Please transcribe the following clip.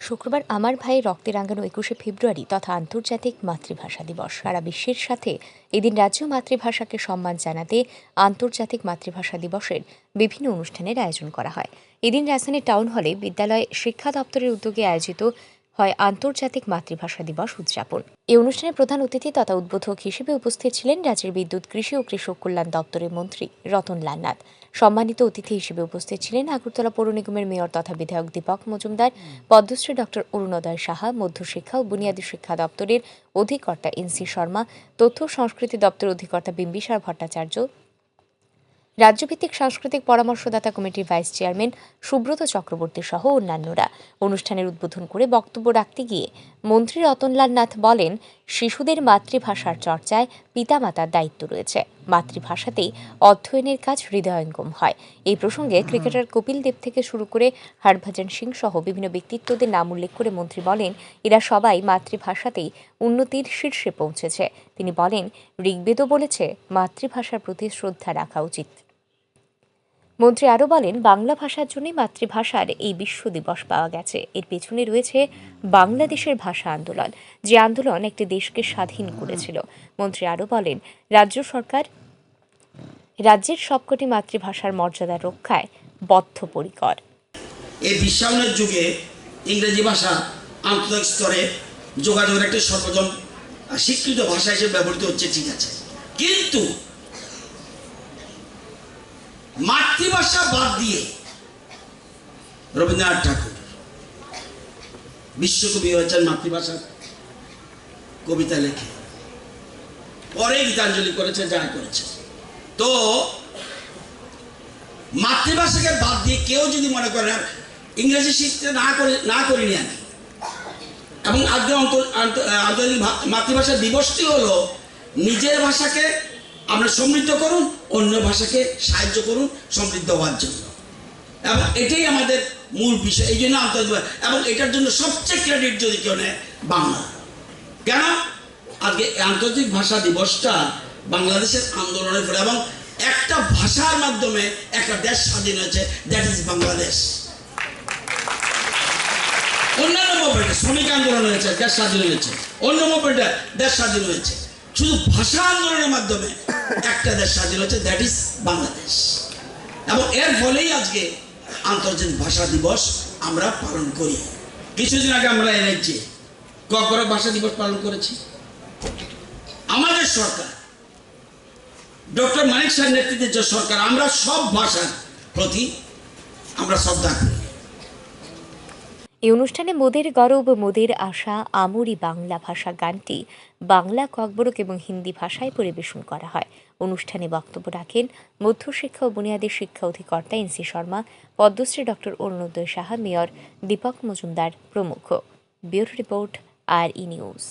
শুক্রবার আমার ভাইয়ের রক্তে রাঙানো একুশে ফেব্রুয়ারি তথা আন্তর্জাতিক মাতৃভাষা দিবস। সারা বিশ্বের সাথে এদিন রাজ্য মাতৃভাষাকে সম্মান জানাতে আন্তর্জাতিক মাতৃভাষা দিবসের বিভিন্ন অনুষ্ঠানের আয়োজন করা হয়। এদিন রাজধানীর টাউন হলে বিদ্যালয় শিক্ষা দপ্তরের উদ্যোগে আয়োজিত হয় আন্তর্জাতিক মাতৃভাষা দিবস উদযাপন। এই অনুষ্ঠানে প্রধান অতিথি তথা উদ্বোধক হিসেবে উপস্থিত ছিলেন রাজ্যের বিদ্যুৎ, কৃষি ও কৃষক কল্যাণ দপ্তরের মন্ত্রী রতন লালনাথ সম্মানিত অতিথি হিসেবে উপস্থিত ছিলেন আগরতলা পৌর নিগমের মেয়র তথা বিধায়ক দীপক মজুমদার, পদ্মশ্রী ডক্টর অরুণোদয় সাহা, মধ্যশিক্ষা ও বুনিয়াদী শিক্ষা দপ্তরের অধিকর্তা এনসি শর্মা, তথ্য সংস্কৃতি দপ্তরের অধিকর্তা বিম্বিসার ভট্টাচার্য, রাজ্যভিত্তিক সাংস্কৃতিক পরামর্শদাতা কমিটির ভাইস চেয়ারম্যান সুব্রত চক্রবর্তী সহ অন্যান্যরা। অনুষ্ঠানের উদ্বোধন করে বক্তব্য রাখতে গিয়ে মন্ত্রী রতনলাল নাথ বলেন শিশুদের মাতৃভাষার চর্চায় পিতামাতার দায়িত্ব রয়েছে। মাতৃভাষাতেই অধ্যয়নের কাজ হৃদয়ঙ্গম হয়। এই প্রসঙ্গে ক্রিকেটার কপিল দেব থেকে শুরু করে হরভজন সিং সহ বিভিন্ন ব্যক্তিত্বদের নাম উল্লেখ করে মন্ত্রী বলেন এরা সবাই মাতৃভাষাতেই উন্নতির শীর্ষে পৌঁছেছে। তিনি বলেন ঋগ্বেদও বলেছে মাতৃভাষার প্রতি শ্রদ্ধা রাখা উচিত। মন্ত্রী আরও বলেন, বাংলা ভাষার জন্যই মাতৃভাষার এই বিশ্ব দিবস পাওয়া গেছে। এর পেছনে রয়েছে বাংলাদেশের ভাষা আন্দোলন, যে আন্দোলন একটি দেশকে স্বাধীন করেছিল। মন্ত্রী আরও বলেন, রাজ্য সরকার রাজ্যের সবকটি মাতৃভাষার মর্যাদা রক্ষায় বদ্ধপরিকর। এই বিশ্বায়নের যুগে ইংরেজি ভাষা আন্তর্জাতিক স্তরে যোগাযোগের একটি সর্বজন স্বীকৃত ভাষা হিসেবে ব্যবহৃত হচ্ছে, ঠিক আছে। কিন্তু মাতৃভাষা বাদ দিয়ে রবীন্দ্রনাথ ঠাকুর বিশ্বকবি হয়েছেন মাতৃভাষা কবিতা লেখে। পরে গীতাঞ্জলি করেছে, যা করেছে। তো মাতৃভাষাকে বাদ দিয়ে কেউ যদি মনে করে ইংরেজি শিখতে না করে, না করিনি আমি, এবং আজকে আন্তর্জাতিক মাতৃভাষা দিবসটি হলো নিজের ভাষাকে আমরা সমৃদ্ধ করুন, অন্য ভাষাকে সাহায্য করুন, সমৃদ্ধ হওয়ার জন্য। এবং এটাই আমাদের মূল বিষয়, এই জন্য আন্তর্জাতিক এবং এটার জন্য সবচেয়ে ক্রেডিট যদি কেউ নেয়, বাংলা। কেন? আজকে আন্তর্জাতিক ভাষা দিবসটা বাংলাদেশের আন্দোলনের ফলে, এবং একটা ভাষার মাধ্যমে একটা দেশ স্বাধীন হয়েছে দ্যাট ইজ বাংলাদেশ। অন্যান্য মুভমেন্টে শ্রমিক আন্দোলন হয়েছে, দেশ স্বাধীন হয়েছে। অন্য মুভমেন্টে দেশ স্বাধীন হয়েছে। শুধু ভাষা আন্দোলনের মাধ্যমে একটা দেশ স্বাধীন হচ্ছে দ্যাট ইজ বাংলাদেশ। এবং এর ফলেই আজকে আন্তর্জাতিক ভাষা দিবস আমরা পালন করি। কিছুদিন আগে আমরা রাজ্যে ককরক ভাষা দিবস পালন করেছি। আমাদের সরকার, ডক্টর মানিক সাহের নেতৃত্বে যে সরকার, আমরা সব ভাষার প্রতি আমরা শ্রদ্ধা করি। এই অনুষ্ঠানে মোদের গরব, মোদের আশা, আমরি বাংলা ভাষা গানটি বাংলা, ককবরক এবং হিন্দি ভাষায় পরিবেশন করা হয়। অনুষ্ঠানে বক্তব্য রাখেন মধ্যশিক্ষা ও বুনিয়াদী শিক্ষা অধিকর্তা NC Sharma, Padmashri doctor Arunodaya Saha, mayor Dipak Majumdar প্রমুখ। ব্যুরো রিপোর্ট, আর ই নিউজ।